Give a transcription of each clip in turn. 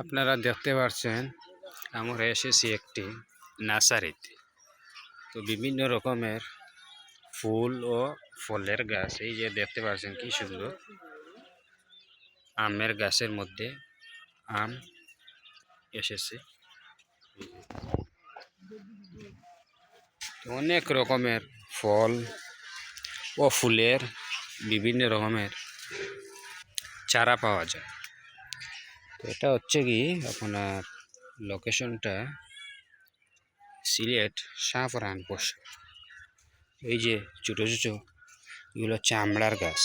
আপনারা দেখতে পাচ্ছেন আমরা এসেছি একটি নার্সারিতে তো বিভিন্ন রকমের ফুল ও ফলের গাছ, এই যে দেখতে পাচ্ছেন কি সুন্দর। আমের গাছের মধ্যে আম এসেছে। অনেক রকমের ফল ও ফুলের বিভিন্ন রকমের চারা পাওয়া যায়। তো এটা হচ্ছে কি আপনার লোকেশনটা সিলেট শাহপরান পশু এই যে ছোটো ছোটো এগুলো হচ্ছে আমড়ার গাছ।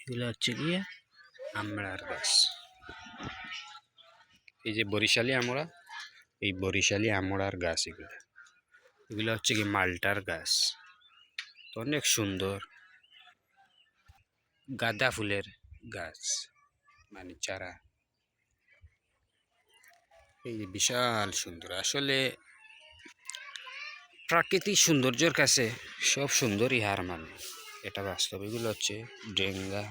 এগুলো হচ্ছে গিয়ে আমড়ার গাছ। এই যে বরিশালি আমড়া, এই বরিশালি আমড়ার গাছ এগুলো। এগুলো হচ্ছে কি মালটার গাছ। তো অনেক সুন্দর। গাঁদা ফুলের গাছ মানে চারা। এই যে বিশাল সুন্দর। আসলে প্রাকৃতিক সৌন্দর্যের কাছে সব সুন্দরই হার মানে। এটা বাস্তব। এগুলো হচ্ছে ডেঙ্গা।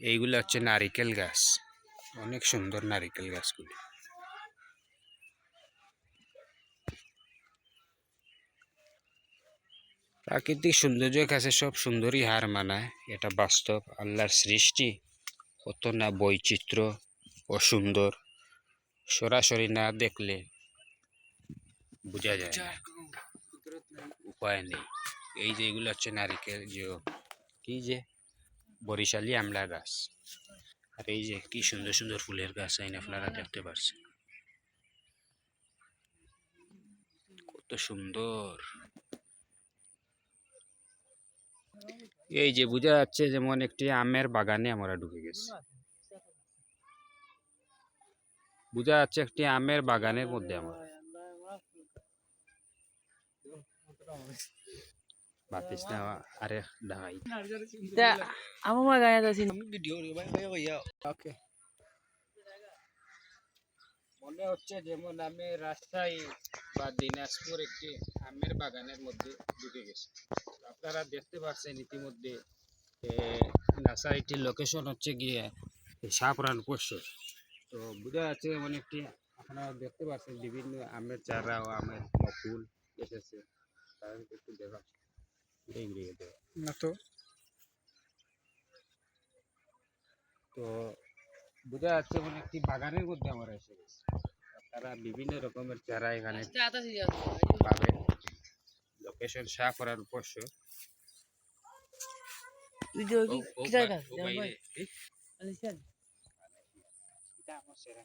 এইগুলো হচ্ছে নারিকেল গাছ। অনেক সুন্দর নারিকেল গাছগুলি। প্রাকৃতিক সৌন্দর্যের কাছে সব সুন্দরই হার মানায়। এটা বাস্তব, আল্লাহর সৃষ্টি। কত না বৈচিত্র্য ও সুন্দর। সরাসরি না দেখলে বোঝা যায় উপায় নেই। এই যে এগুলো হচ্ছে নারিকেল যে কি যে বরিশালি আমলা গাছ। আর এই যে কি সুন্দর সুন্দর ফুলের গাছ আইন আপনারা দেখতে পাচ্ছেন কত সুন্দর। এই যে বোঝা যাচ্ছে যেমন একটি আমের বাগানে আমরা ঢুকে গেছি। বোঝা যাচ্ছে একটি আমের বাগানের মধ্যে আমরা। ওকে। মনে হচ্ছে যেমন আমি রাজশাহী বা দিনাজপুর একটি আমের বাগানের মধ্যে ঢুকে গেছি। আপনারা দেখতে পাচ্ছেন ইতিমধ্যে এ, নার্সারিটির লোকেশন হচ্ছে গিয়ে শাহপুরান পশ্চিম তো বোঝা যাচ্ছে যেমন একটি আপনারা দেখতে পাচ্ছেন বিভিন্ন আমের চারা ও আমের ফুল এসেছে। তাদেরকে একটু দেখা না তো। তো বোঝা যাচ্ছে মানে একটি বাগানের মধ্যে আমরা এসে গেছি। তারা বিভিন্ন রকমের চারা এখানে si ya. পাবেন। লোকেশন শা করার উপস্য. এটা আমার সেরা